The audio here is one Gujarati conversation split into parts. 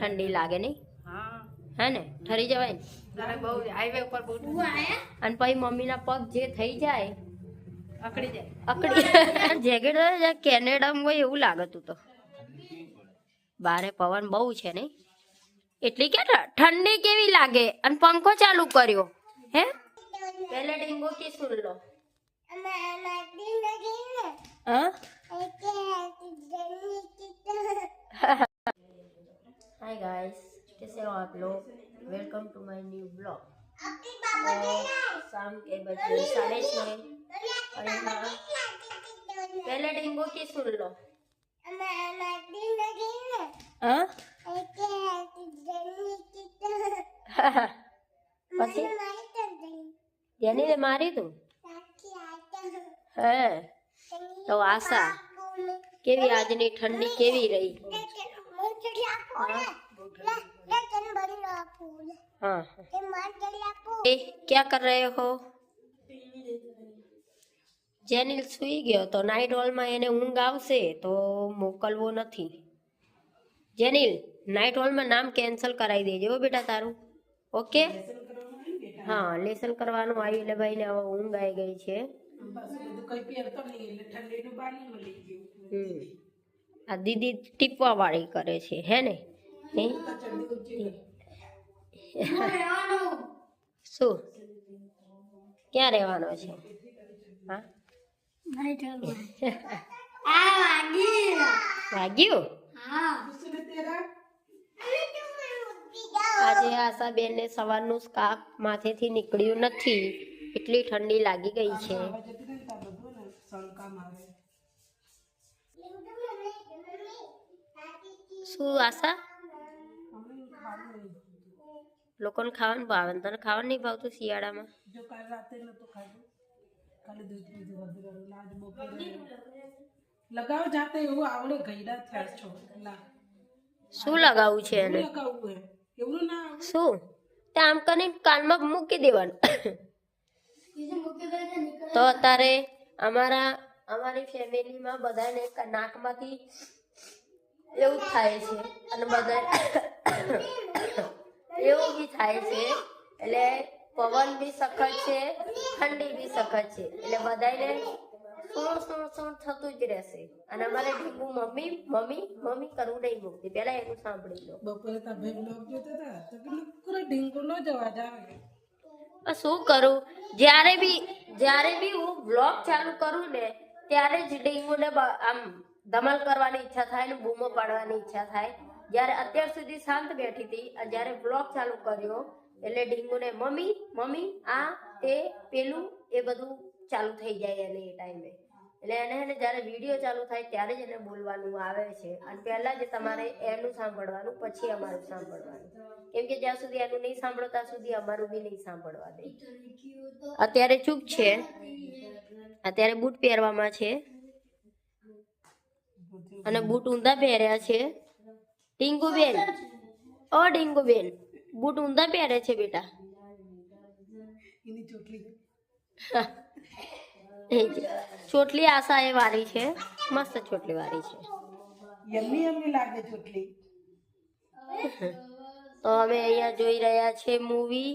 ઠંડી લાગે નહીં? હા. હે ને? ઠરી જવાય ને? બહુ હાઈવે ઉપર અને પછી મમ્મીના પગ જે થઈ જાય અકડી જાય. જેકેટ કેનેડામાં હોય એવું લાગતું તો. બારે પવન બહુ છે નહીં? એટલી કે ઠંડી કેવી લાગે? અને પંખો ચાલુ કર્યો. હે? પહેલે ડેંગુ કે સુન લો હા गाइस कैसे हो आप लोग welcome to my new blog शाम के बजे साढ़े छः और यहाँ पहले डेंगू की सुन लो हाँ પછી જેની મારી તું હે તો આશા કેવી આજની ઠંડી કેવી રહી हाँ ए क्या कर रहे हो જેનિલ સૂઈ ગયો તો નાઇટ હોલમાં એને ઊંઘ આવશે તો મોકલવો નથી જેનિલ નાઇટ હોલમાં નામ કેન્સલ કરાવી દેજો હો બેટા તારું ઓકે હા લેસન કરવાનું આવ્યું એટલે ભાઈને હવે ઊંઘ આવી ગઈ છે હમ આ દીદી ટીપવા વાળી કરે છે હે ને હે? શું? ક્યાં રહેવાનો છે? હા? વાગ્યું? આજે આશાબેન ને સવારનું સ્કાર્ફ માથેથી નીકળ્યું નથી. એટલી ઠંડી લાગી ગઈ છે. શું આશા? લોકોને ખાવાનું ભાવે તને ખાવાનું નહીં ભાવતું શિયાળામાં? જો કાલ રાતે નતો ખાધું કાલે દૂધ પીધું વધુ ને બપોરે લગાવ જાતે એવું આવડે ગયડા થયા છો. ના. શું લગાવવું છે એને? લગાવવું હે એવું ના શું? તે આમ કરીને કાનમાં મૂકી દેવાનું. તો અત્યારે અમારા અમારી ફેમિલીમાં બધાને નાકમાંથી એવું થાય છે. અને બધા એવું બી થાય છે. એટલે પવન બી સખત છે ઠંડી બી સખત છે. એટલે બધાને શું શું શું થતું જ રહેશે. અને અમારે ઢીંગુ મમ્મી મમ્મી મમ્મી કરવું નહીં મૂકતી પેલા એનું સાંભળી લો. બપોરે તા ભાઈ બ્લોગ જોતા હતા. તો ન જવા જાવે. શું કરું? જ્યારે બી જ્યારે બી હું વ્લોગ ચાલુ કરું ને ત્યારે જ ડેન્ગ્યુને બ- આમ ધમાલ કરવાની ઈચ્છા થાય ને બૂમો પાડવાની ઈચ્છા થાય. જ્યારે અત્યાર સુધી શાંત બેઠી હતી જ્યારે બ્લોક ચાલુ કર્યો, એટલે ડીંગુને મમ્મી મમ્મી, આ તે પેલું, એ બધું ચાલુ થઈ જાય એને એ ટાઈમે એટલે એને એને જ્યારે વીડિયો ચાલુ થાય, ત્યારે જ એને બોલવાનું આવે છે. અને પહેલાં જ તમારે એનું સાંભળવાનું, પછી અમારું સાંભળવાનું. કેમ કે જ્યાં સુધી એનું નહીં સાંભળો સુધી અમારું બી નહીં સાંભળવા દે. અત્યારે ચૂપ છે. અત્યારે બૂટ પહેરવામાં છે. અને બૂટ ઊંધા પહેર્યા છે. ટીંગુબેન ઓ ડીંગુબેન બૂટ ઊંધા પહેરે છે બેટા એની ચોટલી એ જ. ચોટલી આશા એ વાળી છે મસ્ત ચોટલી વાળી છે યમ્મી યમ્મી લાગે ચોટલી તો અમે અહીંયા જોઈ રહ્યા છે મૂવી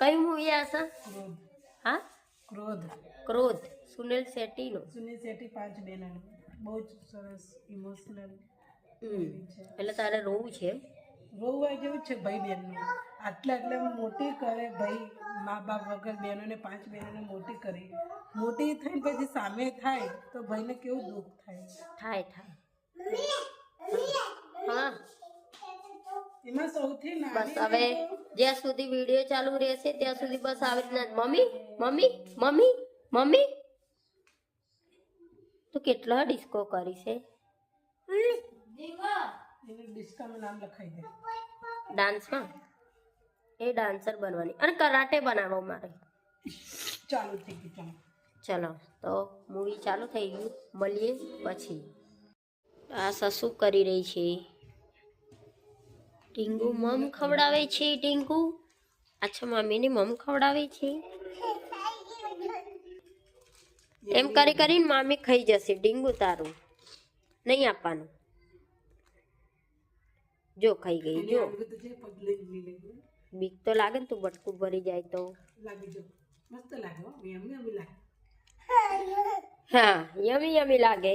કઈ મૂવી આશા ક્રોધ હા ક્રોધ ક્રોધ સુનિલ શેટ્ટીનો સુનિલ શેટ્ટી પાંચ બહેનો બહુ જ સરસ ઇમોશનલ હમ. એટલે તારે રોવું છે? રોવા જેવું છે ભાઈ બહેનનું. આટલા આટલા મોટી કરે ભાઈ મા બાપ વગર બહેનોને પાંચ બહેનોને મોટી કરી. મોટી થઈને પછી સામે થાય તો ભાઈને કેવું દુઃખ થાય? થાય થાય. હા. એમાં સૌથી બસ હવે જ્યાં સુધી વીડિયો ચાલુ રહેશે ત્યાં સુધી બસ આવી રીતના મમ્મી મમ્મી મમ્મી મમ્મી. તું કેટલા ડિસ્કો કરી છે એને ડિસ્કાનું નામ લખાઈ દે. ડાન્સમાં? એ ડાન્સર બનવાની. અને કરાટે બનાવો મારે. ચાલુ થઈ ગયું ચાલો. તો મૂવી ચાલુ થઈ ગયું. મળીએ પછી. આ સસુ કરી રહી છે. ટીંગુ મમ ખવડાવે છે ટીંગુ. અચ્છા મમ્મીની મમ ખવડાવે છે. એમ કરી કરીને મામી ખાઈ જશે ડીંગુ તારું. નહીં આપવાનું. જો ખાઈ ગઈ જો. બીક તો લાગે ને તું બટકું ભરી જાય તો. હો યમી યમી લાગે.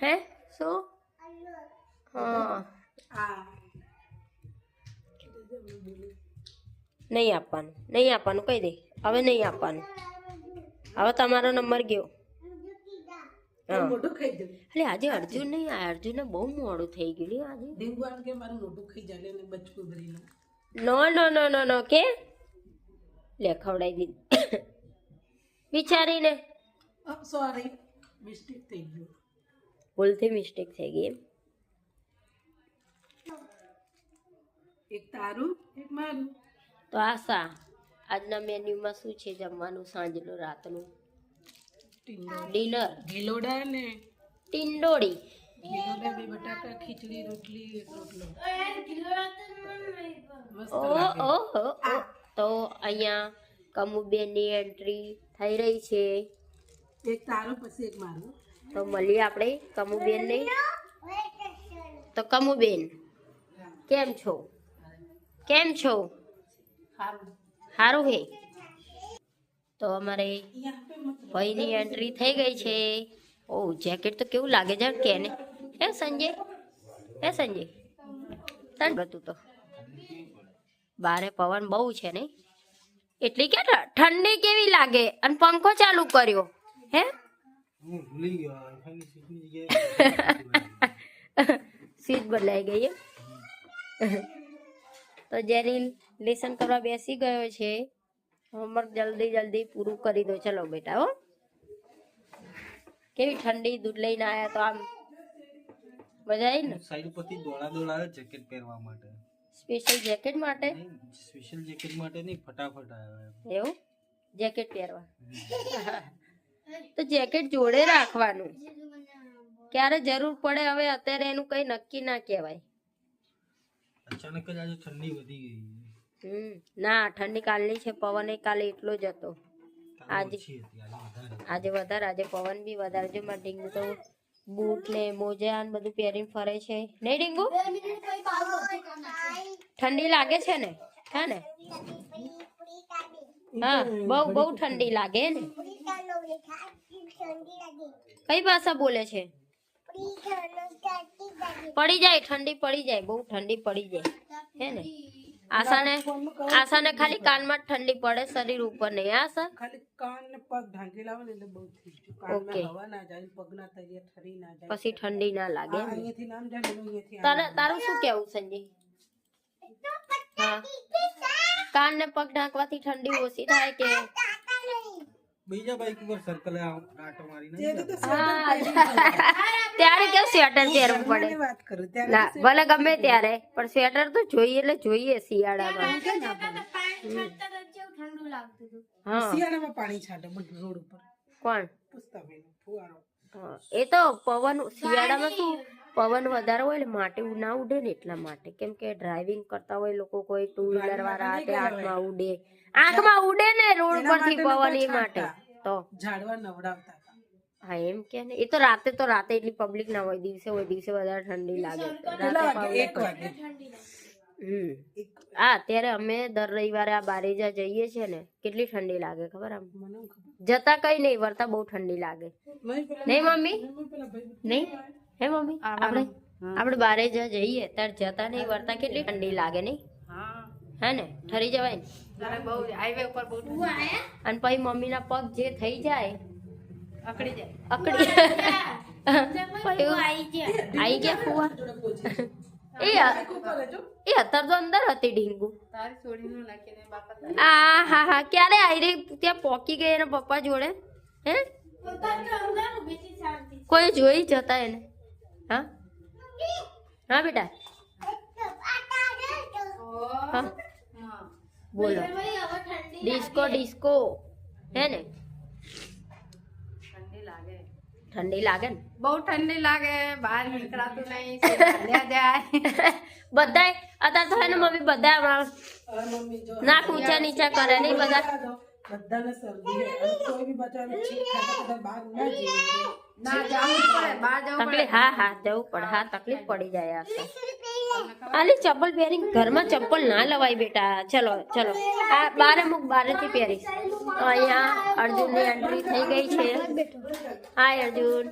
હા શું? હા. નહીં આપવાનું નહીં આપવાનું કહી દે. હવે નહીં આપવાનું. હવે તમારો નંબર ગયો. મોઢું ખાઈ જવું એટલે આજે અર્જુન નહીં અર્જુન બહુ મોડું થઈ ગયું આજે. આમ કે મારું મોઢું ખાઈ જાય એટલે બચકું ભરી લો. નો નો નો નો નો કે? લે ખવડાવી દીધી વિચારીને. સોરી મિસ્ટેક થઈ ગયું. ભૂલથી મિસ્ટેક થઈ ગઈ એમ. એક તારું એક મારું. તો આશા આજના મેન્યુમાં શું છે જમવાનું સાંજનું રાતનું? ડિનર. ગિલોડા ને? ટિંડોળી. ગિલોડા બે બટાકા ખીચડી રોટલી એક રોટલો. ઓ ઓ ઓ. તો અહીંયા કમુબેનની એન્ટ્રી થઈ રહી છે. એક તારો પછી એક મારો. તો મળીએ આપણે કમુબેનને. તો કમુબેન કેમ છો? કેમ છો? સારું હે? તો અમારે ભાઈની એન્ટ્રી થઈ ગઈ છે. ઓ જેકેટ તો કેવું લાગે છે? કે ને? હે સંજય? હે સંજય? તને હતું તો. બારે પવન બહુ છે ને? એટલી કે ઠંડી કેવી લાગે? અને પંખો ચાલુ કર્યો. હે? સીટ બદલાઈ ગઈ તો જેરી લેસન કરવા બેસી ગયો છે. હોમવર્ક જલ્દી જલ્દી પૂરું કરી દો. ચલો બેટા હો. કેવી ઠંડી દૂધ લઈને આયા તો આમ. મજા આવી ને? સાઈડ ઉપરથી દોડા દોડા જેકેટ પહેરવા માટે. સ્પેશિયલ જેકેટ માટે? સ્પેશિયલ જેકેટ માટે નહીં ફટાફટ આવ્યા એવું? જેકેટ પહેરવા. તો જેકેટ જોડે રાખવાનું. ક્યારે જરૂર પડે હવે અત્યારે એનું કઈ નક્કી ના કહેવાય. અચાનક જ આજે ઠંડી વધી ગઈ. હમ ના ઠંડી કાલની છે પવન એ કાલે એટલો જ હતો. આજે- આજે વધારે આજે પવન બી વધારે જો મારે ડીંગુ તો બૂટ ને મોજા ને બધું પહેરીને ફરે છે. નહીં ડીંગુ? ઠંડી લાગે છે ને? હા ને? હા બહુ બહુ ઠંડી લાગે ને? કઈ ભાષા બોલે છે? પડી જાય ઠંડી પડી જાય બહુ ઠંડી પડી જાય. હે ને? આશાને આશાને ખાલી કાનમાં જ ઠંડી પડે શરીર ઉપર નહીં આશા ખાલી કાન ને પગ ઢાંકી લાવે એટલે બહુ થઈ ગયું. કાનમાં હવા ના જાય પગ ના તળિયે ઠરી ના જાય પછી ઠંડી ના લાગે અહીંયાથી નામ જાય અહીંયાથી તારે તારું શું કેવું સંજય? હા. કાન ને પગ ઢાંકવાથી ઠંડી ઓછી થાય કે? બીજા બાઈક ઉપર સર્કલ આટો મારીને હા. ત્યારે કેવું સ્વેટર પહેરવું પડે? ની વાત કરું ત્યારે ના ભલે ગમે ત્યારે પણ સ્વેટર તો જોઈએ એટલે જોઈએ શિયાળામાં. શિયાળામાં પાણી છાંટે રોડ ઉપર. કોણ? પૂછતા બેન ફુવારો. હા, એ તો પવન શિયાળામાં શું? પવન વધારે હોય એટલે માટી ના ઉડે ને એટલા માટે. કેમ કે ડ્રાઇવિંગ કરતા હોય લોકો કોઈ ટુ વ્હીલર વાળા તે આંખમાં ઉડે. આંખમાં ઉડે ને રોડ પરથી પવન એ માટે. તો. ઝાડવા નવડાવતા. હા એમ કે ને. એ તો રાતે તો રાતે એટલી પબ્લિક ના હોય દિવસે હોય દિવસે વધારે ઠંડી લાગે. કેટલા રાતે હમ. હા અત્યારે અમે દર રવિવારે આ બારેજા જઈએ છીએ ને કેટલી ઠંડી લાગે ખબર આમ? જતા કઈ નહીં વરતા બહુ ઠંડી લાગે. નહીં મમ્મી? નહીં હે મમ્મી? આપણે આપણે બારે જ જઈએ ત્યારે જતા નહીં વરતા કેટલી ઠંડી લાગે નહીં? હે. ને? ઠરી જવાય ને. અને પછી મમ્મીના પગ જે થઈ જાય અકડી જાય અકડી આઈ ગયા ફુવા જોડે પહોંચી એ અ- ઉપર રહેજો. એ અત્યારે તો અંદર હતી ડીંગુ આ હા હા ક્યારે આવી રહી ત્યાં પોકી ગઈ એના પપ્પા જોડે હે કોઈ જોઈ જતા એને હા હા બેટા હા બોલો ડિસ્કો ડિસ્કો હે ને ઠંડી લાગે ને? બહુ ઠંડી લાગે બહાર નીકળાતું નહીં જાય. બધાય અત્યારે તો હે ને મમ્મી બધા નાક ઊંચા નીચા કરે નહીં બધા? બધાને શરદી કોઈ બી બચારાને છીંક ખાતા ખાતા બહાર ના જઈએ. ના જવું પડે બહાર જવું પડે. હા હા જવું પડે હા તકલીફ પડી જાય આ આલી ચપ્પલ પહેરી ઘરમાં ચપ્પલ ના લવાય બેટા. ચલો ચલો. આ બારે મુક બારેથી પહેરીશ. તો અહીંયા અર્જુનની એન્ટ્રી થઈ ગઈ છે. હાય અર્જુન.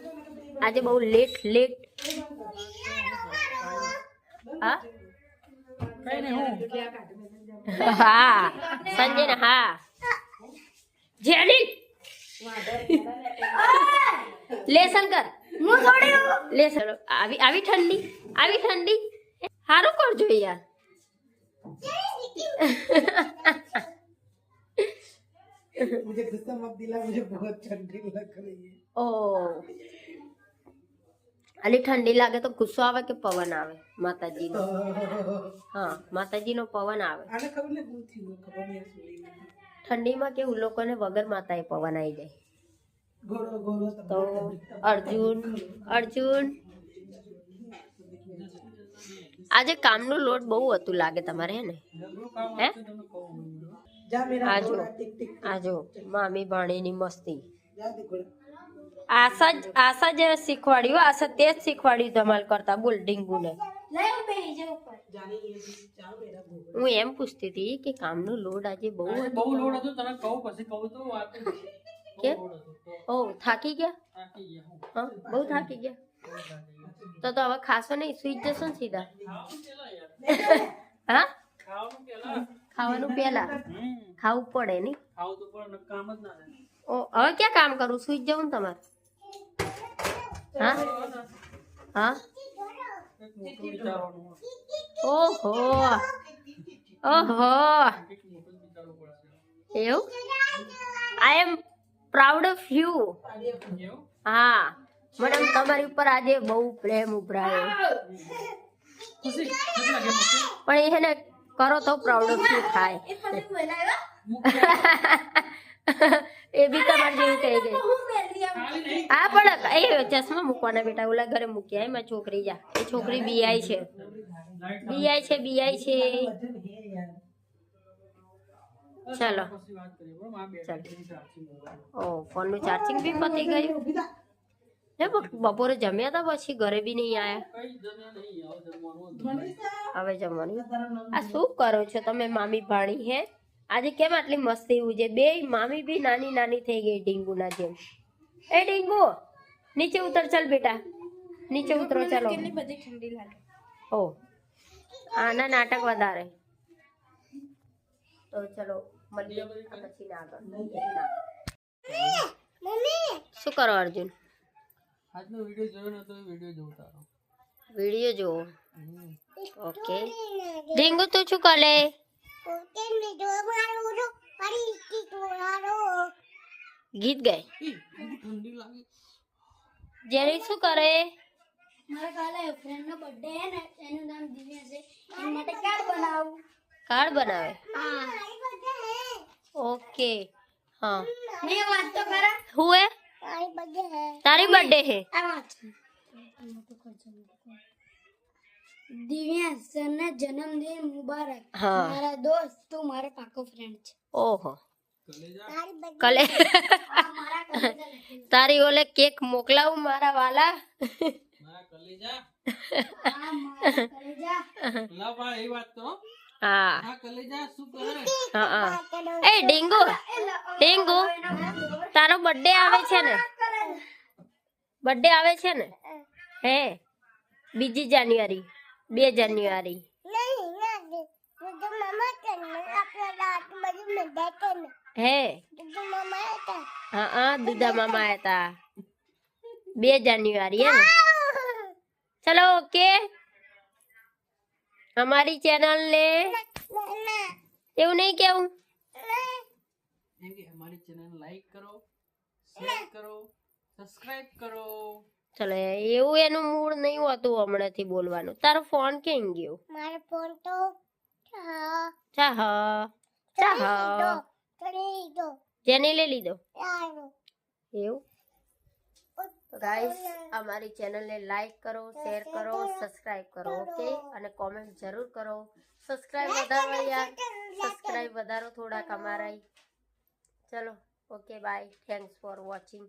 આજે બહુ લેટ લેટ હા? હા સંજય હા. જેની? લેસન લે લેસન આવી આવી ઠંડી આવી ઠંડી. સારું કરજો યાર. मुझे गुस्सा मत दिला मुझे बहुत ठंडी लग रही है ઓ આલી ઠંડી લાગે તો ગુસ્સો આવે કે પવન આવે માતાજીનો હા માતાજીનો પવન આવે આને ખબર ને શું થયું ખબર નહીં આ સુરીને. ઠંડીમાં કેવું લોકોને વગર માતાએ પવન આવી જાય ગોળો ગોળો તો અર્જુન અર્જુન આજે કામનું લોડ બહુ હતું લાગે તમારે હે ને હે આજો આજો મામી ભાણીની મસ્તી. આશા જ આશા જે શીખવાડ્યું આશા તે જ શીખવાડ્યું ધમાલ કરતા બોલ ડીંગુને. હું એમ પૂછતી હતી કે કામનો લોડ આજે બહુ બહુ લોડ હતો તને કહું પછી કહું તો કે? ઓ થાકી ગયા? હા. બહુ થાકી ગયા? તો તો હવે ખાસો નહીં સુઈ જશો ને સીધા? હા? ખાવાનું પેલા. પહેલા ખાવું પડે નહીં ખાવું તો પણ કામ જ ના થાય. ઓ હવે ક્યાં કામ કરું? સુઈ જવું તમારે? હા? હા. ઓહો! ઓહો. એવું? I am proud of you હા. મેડમ તમારી ઉપર આજે બહુ પ્રેમ ઉભરાયો. પણ એને કરો તો પ્રાઉડ ઓફ યુ થાય. એ બી તમારી જેવી થઈ ગઈ હા પણ એ ચશ્મા મૂકવાના બેટા ઓલા ઘરે મૂક્યા એમાં છોકરી જા. એ છોકરી બીઆઈ છે. બીઆઈ છે બીઆઈ છે. ચલો. ચલો. ઓ ફોનનું ચાર્જિંગ બી પતી ગયું? બપોરે જમ્યા હતા પછી ઘરે બી નહીં આયા? કઈ જમ્યા નહીં આવો જમવાનું હતું. હવે જમવાનું? આ શું કરો છો તમે મામી ભાણી હે? આજે કેમ આટલી મસ્તી ઉજે? બે મામી બી નાની નાની થઈ ગઈ ડીંગુના જેમ. એ ડીંગુ નીચે ઉતર ચાલ બેટા. નીચે ઉતરો ચાલો. બધી ઠંડી લાગે. ઓ આના નાટક વધારે. તો ચલો મળીએ પછી ના આગળ. શું કરો અર્જુન? આજનો વીડિયો જોયો નતો એ વીડિયો જોઉં તારો વીડિયો જુઓ ઓકે. ડીંગુ તું શું કરે? ગીત ગાય. ઈ, બહુ ઠંડી લાગે. જેની શું કરે? મારા કાલે ફ્રેન્ડ નો બર્થડે હે ને એનું નામ દિવ્યા છે. એના માટે કાર્ડ બનાવું. કાર્ડ બનાવે. હા. ઓકે. હા. મેં વાત તો કરા હું હે મારી બર્થડે હે તારી બર્થડે હે. આ વાત દિવ્યા જન્મદિન મુબારક. મારા દોસ્ત તું મારો પાકો ફ્રેન્ડ છે. ઓહો. તારી કલે મારા કલેજા લખેલું. તારી ઓલે કેક મોકલાવું મારા વાલા? મારા કલેજા? મારા કલેજા. લાવ એ વાત કરો એ ડીંગુ. ડીંગુ તારો બર્થડે આવે છે ને? બર્થડે આવે છે ને? હે? બીજી જાન્યુઆરી બે જાન્યુઆરી. હે? હા હા દુધા મામા હતા બે જાન્યુઆરી હે ચલો ઓકે. અમારી ચેનલ ને એવું નહીં કેવું? એમ અમારી ચેનલ લાઈક કરો શેર કરો સબસ્ક્રાઇબ કરો. ચલો એવું એનું મૂળ નહીં હોતું હમણાંથી બોલવાનું. તારો ફોન કેમ ગયો? મારો ફોન તો ચાહ ચાહ જેને લઈ લીધો. એવું? તો ગાઈસ અમારી ચેનલને લાઈક કરો શેર કરો સબસ્ક્રાઇબ કરો ઓકે અને કોમેન્ટ જરૂર કરો. સબસ્ક્રાઇબ વધારો યાર. સબસ્ક્રાઇબ વધારો થોડાક અમારા ચલો okay bye thanks for watching